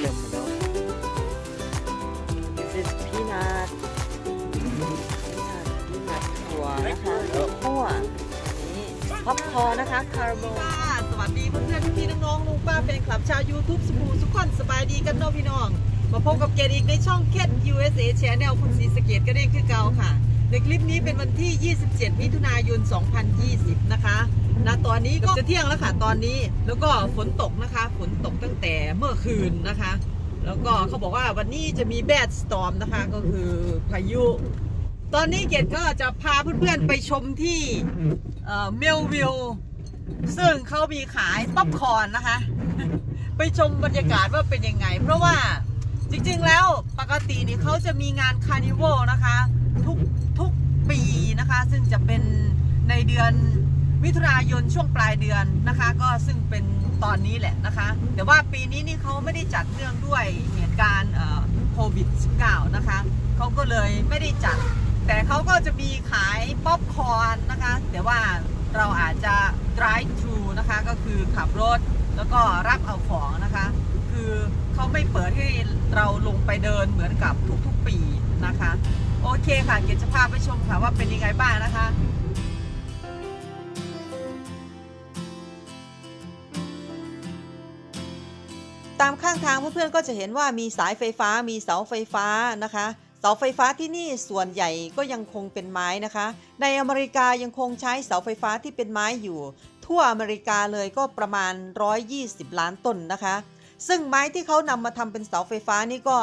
how many of them you know this is peanut peanut peanut ถั่วนะคะคั่วนี่พับคอร์นนะคะคาราเมลค่ะสวัสดีเพื่อนๆพี่ๆน้องๆลุงป้าแฟนคลับชาว YouTube สุภูสุขคนสบายดีกันเนาะพี่น้อง มาพบกับเกดอีกในช่องเค t USA Channel คุณศรีสะเกดก็ได้คือเก่าค่ะ ในคลิปนี้เป็นวันที่ 27 มิถุนายน 2020 นะคะณตอนนี้ก็จะเที่ยงแล้วค่ะตอนนี้ แล้วก็ฝนตกนะคะ ฝนตกตั้งแต่เมื่อคืนนะคะ แล้วก็เขาบอกว่าวันนี้จะมีแบดสตอมนะคะ ก็คือพายุ ตอนนี้เกดก็จะพาเพื่อนๆไปชมที่เมลวิลซึ่งเขามีขายป๊อปคอร์นนะคะ ไปชมบรรยากาศว่าเป็นยังไง เพราะว่าจริงๆแล้วปกตินี่เขาจะมีงานคาร์นิวัลนะคะ ทุก ซึ่งจะเป็นในเดือนมิถุนายนช่วงปลายเดือนนะคะ ก็ซึ่งเป็นตอนนี้แหละนะคะ แต่ว่าปีนี้นี่เขาไม่ได้จัดเนื่องด้วยเหตุการณ์โควิด -19 นะคะเขาก็เลยไม่ได้จัด แต่เขาก็จะมีขายป๊อปคอร์นนะคะ แต่ว่าเราอาจจะ drive thru นะคะ ก็คือขับรถแล้วก็รับเอาของนะคะ คือเขาไม่เปิดให้เราลงไปเดินเหมือนกับทุกๆปีนะคะ อเคค่ะเกียรติจะพาไปชมค่ะว่าเป็นยังไงบ้างนะคะตามข้างทางเพื่อนๆก็จะเห็นว่ามีสายไฟฟ้ามีเสาไฟฟ้านะคะ เสาไฟฟ้าที่นี่ส่วนใหญ่ก็ยังคงเป็นไม้นะคะ ในอเมริกายังคงใช้เสาไฟฟ้าที่เป็นไม้อยู่ ทั่วอเมริกาเลยก็ประมาณ 120 ล้านต้นนะคะ ซึ่งไม้ที่เขานำมาทำเป็นเสาไฟฟ้านี่ก็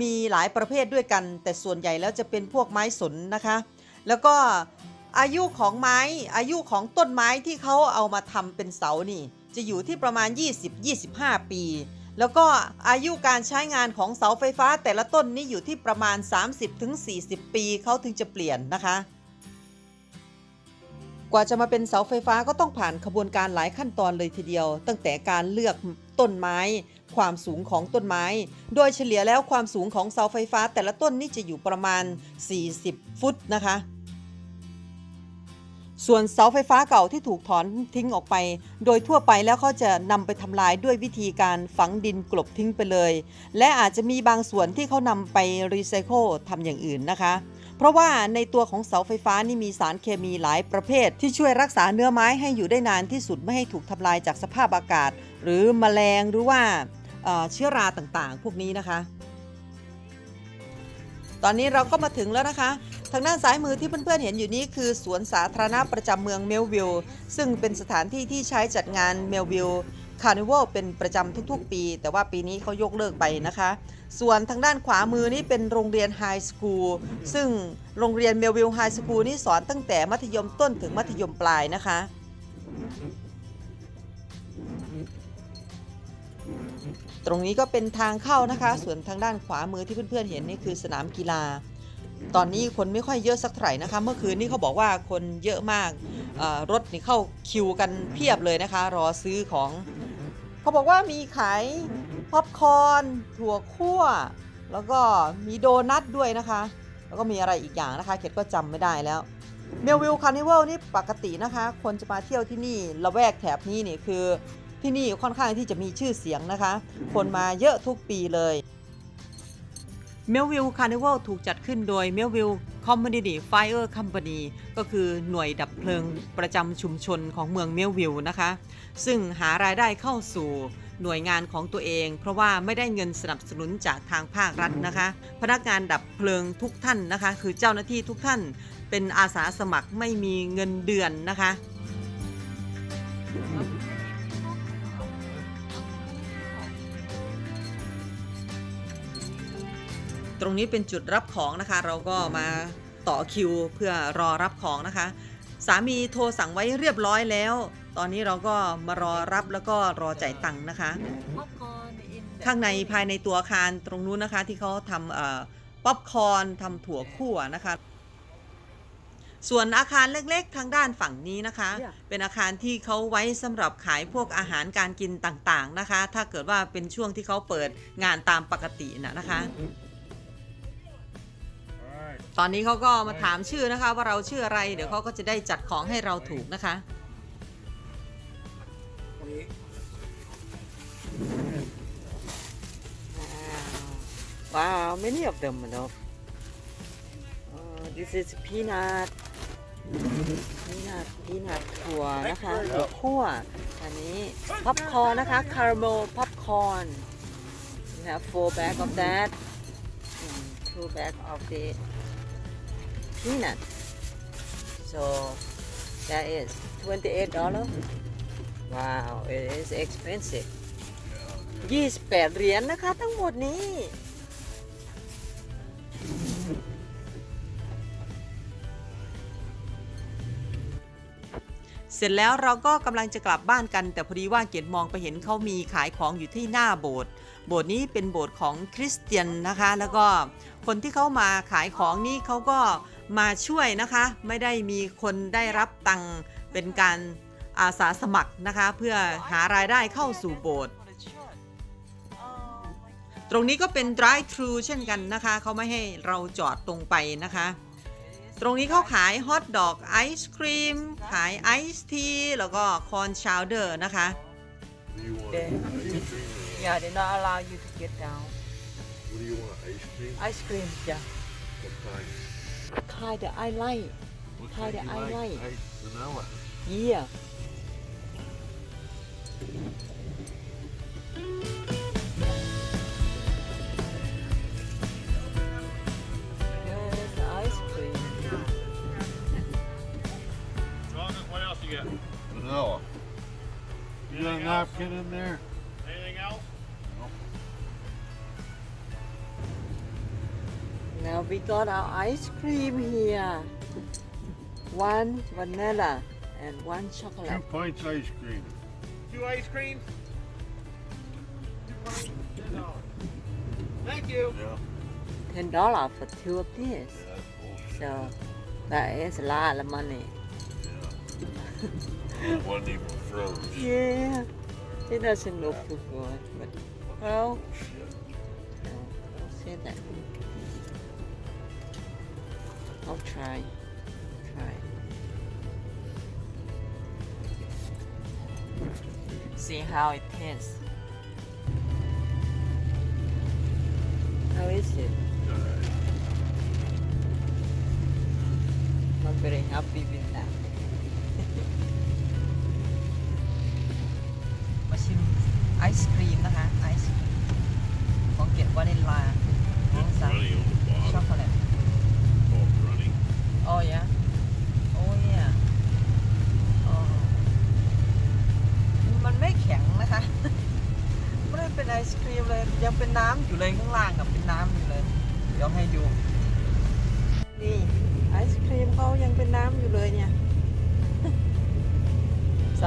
มีหลายประเภทด้วยกัน แต่ส่วนใหญ่แล้วจะเป็นพวกไม้สนนะคะ แล้วก็อายุของไม้อายุของต้นไม้ที่เขาเอามาทำเป็นเสานี่ จะอยู่ที่ประมาณ 20-25 ปี แล้วก็อายุการใช้งานของเสาไฟฟ้าแต่ละต้นนี่อยู่ที่ประมาณ 30-40 ปีเขาถึงจะเปลี่ยนนะคะ ว่าจะมาเป็นเสาไฟฟ้าก็ต้องผ่านขบวนการหลายขั้นตอนเลยทีเดียว ตั้งแต่การเลือกต้นไม้ ความสูงของต้นไม้ โดยเฉลี่ยแล้วความสูงของเสาไฟฟ้า แต่ละต้นนี่จะอยู่ประมาณ 40 ฟุตนะคะ ส่วนเสาไฟฟ้าเก่าที่ถูกถอนทิ้งออกไป โดยทั่วไปแล้วเขาจะนำไปทำลายด้วยวิธีการฝังดินกลบทิ้งไปเลย และอาจจะมีบางส่วนที่เขานำไปรีไซเคิลทำอย่างอื่นนะคะ เพราะว่าในตัวของเสาไฟฟ้านี่มีสารเคมีหลายประเภท ที่ช่วยรักษาเนื้อไม้ให้อยู่ได้นานที่สุดไม่ให้ถูกทำลายจากสภาพอากาศ หรือมแมลงหรือว่าเเชื้อราต่างๆ พวกนี้นะคะ ตอนนี้เราก็มาถึงแล้วนะคะทางด้านซ้ายมือที่เพื่อนๆเห็นอยู่นี้คือสวนสาธารณะประจำเมืองเมลวิลล์ซึ่งเป็นสถานที่ที่ใช้จัดงานเมลวิลล์ คาร์นิวัลเป็นประจำทุกๆปี แต่ว่าปีนี้เขายกเลิกไปนะคะ ส่วนทางด้านขวามือนี่เป็นโรงเรียนไฮสคูลซึ่งโรงเรียนเมลวิลไฮสคูลนี่สอนตั้งแต่มัธยมต้นถึงมัธยมปลายนะคะ ตรงนี้ก็เป็นทางเข้านะคะ ส่วนทางด้านขวามือที่เพื่อนๆเห็นนี่คือสนามกีฬา ตอนนี้คนไม่ค่อยเยอะสักเท่าไหร่นะคะ เมื่อคืนนี้เขาบอกว่าคนเยอะมาก รถนี่เข้าคิวกันเพียบเลยนะคะ รอซื้อของ เขาบอกว่ามีขายป๊อปคอร์นถั่วคั่ว แล้วก็มีโดนัทด้วยนะคะ แล้วก็มีอะไรอีกอย่างนะคะ เขตก็จำไม่ได้แล้วเมลวิลคาร์นิวัลนี่ปกตินะคะ คนจะมาเที่ยวที่นี่ละแวกแถบนี้นี่คือที่นี่ค่อนข้างที่จะมีชื่อเสียงนะคะ คนมาเยอะทุกปีเลย เมลวิลคาร์นิวัลถูกจัดขึ้นโดยเมลวิลคอมมูนิตี้ไฟเออร์คัมพานีก็คือหน่วยดับเพลิงประจำชุมชนของเมืองเมลวิลนะคะ ซึ่งหารายได้เข้าสู่หน่วยงานของตัวเอง เพราะว่าไม่ได้เงินสนับสนุนจากทางภาครัฐนะคะ พนักงานดับเพลิงทุกท่านนะคะ คือเจ้าหน้าที่ทุกท่านเป็นอาสาสมัครไม่มีเงินเดือนนะคะ รงนี้เป็นจุดรับของนะคะ เราก็มาต่อคิวเพื่อรอรับของนะคะ สามีโทรสั่งไว้เรียบร้อยแล้ว ตอนนี้เราก็มารอรับแล้วก็รอจ่ายตังค์นะคะ ข้างในภายในตัวอาคารตรงนู้นนะคะ ที่เขาทำป๊อปคอร์นทำถั่วคั่วนะคะ ส่วนอาคารเล็กๆ ทางด้านฝั่งนี้นะคะ Yeah. เป็นอาคารที่เขาไว้สำหรับขายพวกอาหารการกินต่างๆนะคะ ถ้าเกิดว่าเป็นช่วงที่เขาเปิดงานตามปกตินะนะคะ ตอนนี้เขาก็มาถามชื่อนะคะ ว่าเราชื่ออะไร เดี๋ยวเขาก็จะได้จัดของให้เราถูกนะคะต how many of them you know uh, this is peanut peanut peanut ถั่วนะคะถั่วคั่วอันนี้ popcorn นะคะ caramel popcorn we have four bag of that and two bag of the peanut so that is 28 dollar wow it is expensive 28 เหรียญนะคะทั้งหมดนี้ เสร็จแล้วเราก็กำลังจะกลับบ้านกัน แต่พอดีว่าเกียรติมองไปเห็นเขามีขายของอยู่ที่หน้าโบสถ์โบสถ์นี้เป็นโบสถ์ของคริสเตียนนะคะ แล้วก็คนที่เขามาขายของนี่เขาก็ มาช่วยนะคะ ไม่ได้มีคนได้รับตังค์เป็นการอาสาสมัครนะคะ เพื่อหารายได้เข้าสู่โบสถ์ตรงนี้ก็เป็น drive thru เช่นกันนะคะ เขาไม่ให้เราจอดตรงไปนะคะ ตรงนี้เขาขายฮอทดอกไอศครีม ขายไอซ์ที แล้วก็คอนชาวเดอร์นะคะ What do you want? They- Ice cream? yeah they not allow you to get down What do you want? Ice cream? ice cream yeah What kind? Kind that I like What Kind kind I you like. Ice vanilla. yeah There's ice cream Chocolate, what else you got? Vanilla. You got a napkin in there? We got our ice cream here. One vanilla and one chocolate. Two chocolate. pints ice cream. Two ice creams? Two pints, ten dollars. Thank you. Yeah. Ten dollar for two of these. Yeah. So that is a lot of money. Yeah. it wasn't even froze. Yeah, it doesn't look too good, but well, Shit. no, don't say that. I'll try. Try. See how it tastes. How is it? Not very happy with that. มาชิมไอศครีมนะคะไอศครีมของเกียรติวานิลลา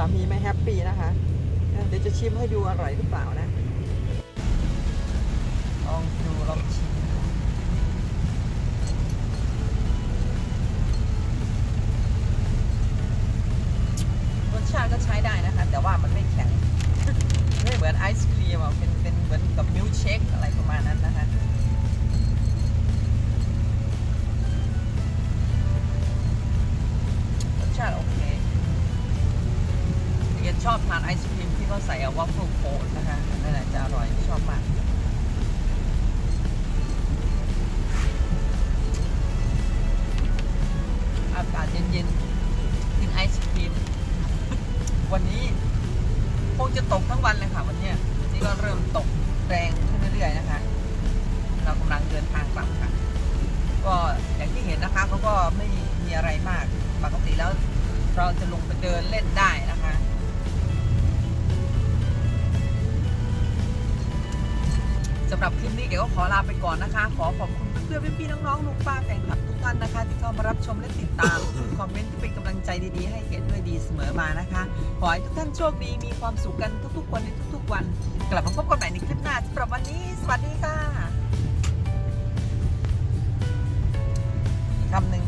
ามีไม่แฮปปี้นะคะ เดี๋ยวจะชิมให้ดูอร่อยหรือเปล่านะ ลองดูลองชิมรสชาติก็ใช้ได้นะคะ แต่ว่ามันไม่แข็ง ไม่เหมือนไอศครีมอะเป็นเป็นเหมือนกับมิลค์เชคอะไรประมาณนั้นนะคะ มที่เขาใส่วัฟเฟิลโคนนะคะนั่นแหละจะอร่อยชอบมากอากาศเย็นๆกินไอศครีม วันนี้คงจะตกทั้งวันเลยค่ะ วันนี้ยวันนี้ก็เริ่มตกแรงขึ้นเรื่อยๆนะคะ เรากำลังเดินทางกลับค่ะ ก็อย่างที่เห็นนะคะเขาก็ไม่มีอะไรมาก ปกติแล้วเราจะลงไปเดินเล่นได้นะคะ สำหรับคลิปนี้เก๋ก็ขอลาไปก่อนนะคะ ขอขอบคุณเพื่อนๆพี่ๆน้องๆลุงป้าแฟนคลับทุกท่านนะคะ ที่เข้ามารับชมและติดตาม คอมเมนต์ที่เป็นกำลังใจดีๆให้เก๋ด้วยดีเสมอมานะคะ ขอให้ทุกท่านโชคดีมีความสุขกันทุกๆวันในทุกๆวัน กลับมาพบกันใหม่ในคลิปหน้าสำหรับวันนี้ สวัสดีค่ะคำหนึ่ง